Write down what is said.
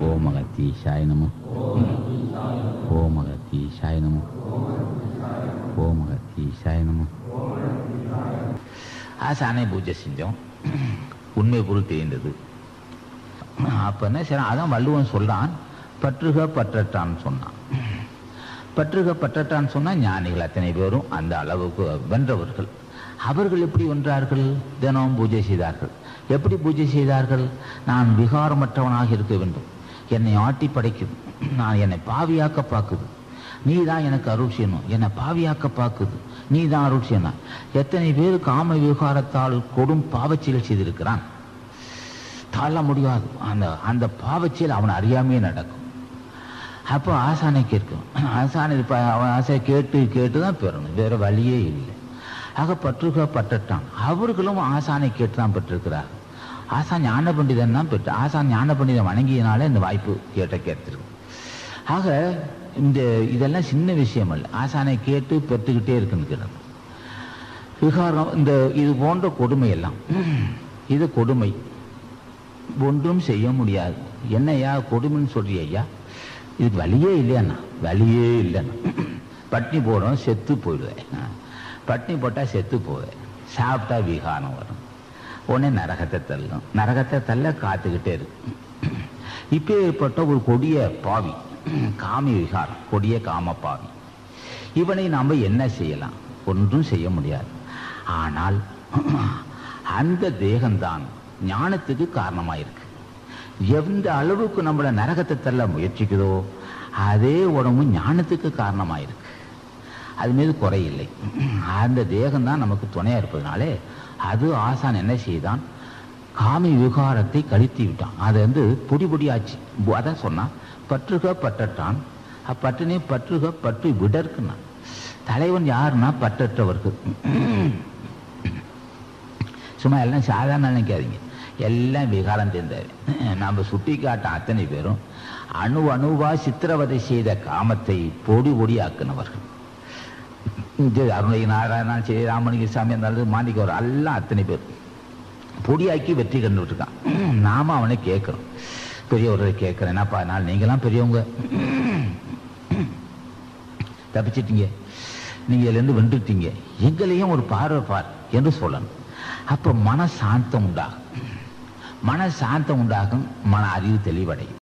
ஓம் அகத்தீஷாய நம ஓம் அகத்தீஷாய நம ஓம் அகத்தீஷாய நம ஆசானே பூஜை செஞ்சோம் உண்மை பொருள் தெரிந்தது அப்ப என்ன சரி அதான் வள்ளுவன் சொல்றான் பற்றுக பற்றட்டான்னு சொன்னான் பற்றுக பற்றட்டான்னு சொன்னா ஞானிகள் அத்தனை பேரும் அந்த அளவுக்கு வென்றவர்கள் அவர்கள் எப்படி வென்றார்கள் தினமும் பூஜை செய்தார்கள் எப்படி பூஜை செய்தார்கள் நான் விகாரமற்றவனாக இருக்க வேண்டும் என்னை ஆட்டி படைக்குது. நான் என்னை பாவியாக்க பார்க்குது நீ தான் எனக்கு அருள் செய்யணும். என்னை பாவியாக்க பார்க்குது நீ தான் அருள் செய்யணும். எத்தனை பேர் காம விகாரத்தால் கொடும் பாவச்செயல் செய்திருக்கிறான். தாழ முடியாது. அந்த அந்த பாவச்செயல் அவன் அறியாமையே நடக்கும். அப்போ ஆசானை கேட்கும். ஆசானை இப்போ அவன் ஆசை கேட்டு கேட்டு தான் பெறணும். வேறு வழியே இல்லை. ஆக பற்றுக பட்டுட்டான் அவர்களும் ஆசானை கேட்டு தான் பெற்றிருக்கிறார் ஆசான் ஞான பண்டிதன் தான் பெற்று ஆசான் ஞான பண்டிதன் வணங்கியனால இந்த வாய்ப்பு கேட்ட கேட்டிருக்கு. ஆக இந்த இதெல்லாம் சின்ன விஷயம் அல்ல. ஆசானை கேட்டு பெற்றுக்கிட்டே இருக்குன்னு விகாரம் இந்த இது போன்ற கொடுமை எல்லாம் இது கொடுமை. ஒன்றும் செய்ய முடியாது. என்னையா கொடுமைன்னு சொல்றிய ஐயா? இதுக்கு வழியே இல்லையாண்ணா? வழியே இல்லைண்ணா. பட்னி போடுறோம் செத்து போயிடுவேன். பட்னி போட்டால் செத்து போவேன். சாப்பிட்டா விகாரம் வரும். போனே நரகத்தை தள்ளும். நரகத்தை தள்ள காத்துக்கிட்டே இருக்கு இப்போ ஏற்பட்ட ஒரு கொடிய பாவி காமி விகாரம் கொடிய காம பாவி. இவனை நாம் என்ன செய்யலாம்? ஒன்றும் செய்ய முடியாது. ஆனால் அந்த தேகம்தான் ஞானத்துக்கு காரணமாயிருக்கு. எந்த அளவுக்கு நம்மளை நரகத்தை தள்ள முயற்சிக்குதோ அதே உடம்பு ஞானத்துக்கு காரணமாயிருக்கு. அது மீது குறையில்லை அந்த தேகம் தான் நமக்கு துணையாக இருப்பதனாலே அது ஆசான் என்ன செய்தான்? காமி விகாரத்தை கழித்து விட்டான். அதை வந்து பொடி பொடியாச்சு. அதான் சொன்னான் பற்றுக பற்றட்டான். அப்பற்றினே பற்றுக பற்று விடற்குனான். தலைவன் யாருன்னா பற்றற்றவர்கள் சும்மா எல்லாம் சாதாரண நினைக்காதீங்க. எல்லாம் விகாரம் தெரிந்தவன். நம்ம சுட்டி காட்ட அத்தனை பேரும் அணு அணுவா சித்திரவதை செய்த காமத்தை பொடி பொடி ஆக்கினவர்கள் அருணகி நாராயணன் சரி ராமலிங்க சாமி இருந்தாலும் மாணிக்கவர் எல்லாம் அத்தனை பேர். பொடியாக்கி வெற்றி கண்டு விட்டுருக்கான் நாம அவனை கேட்கிறோம் பெரியவர்களை கேட்குறேன். என்னப்பா நான் நீங்களாம் பெரியவங்க. தப்பிச்சிட்டீங்க. நீங்க இதுலேருந்து வென்றுட்டீங்க. எங்களையும் ஒரு பார்வை பார் என்று சொல்லணும். அப்போ மன சாந்தம் உண்டாகும். மன சாந்தம் உண்டாகும் மன அறிவு தெளிவடையும்.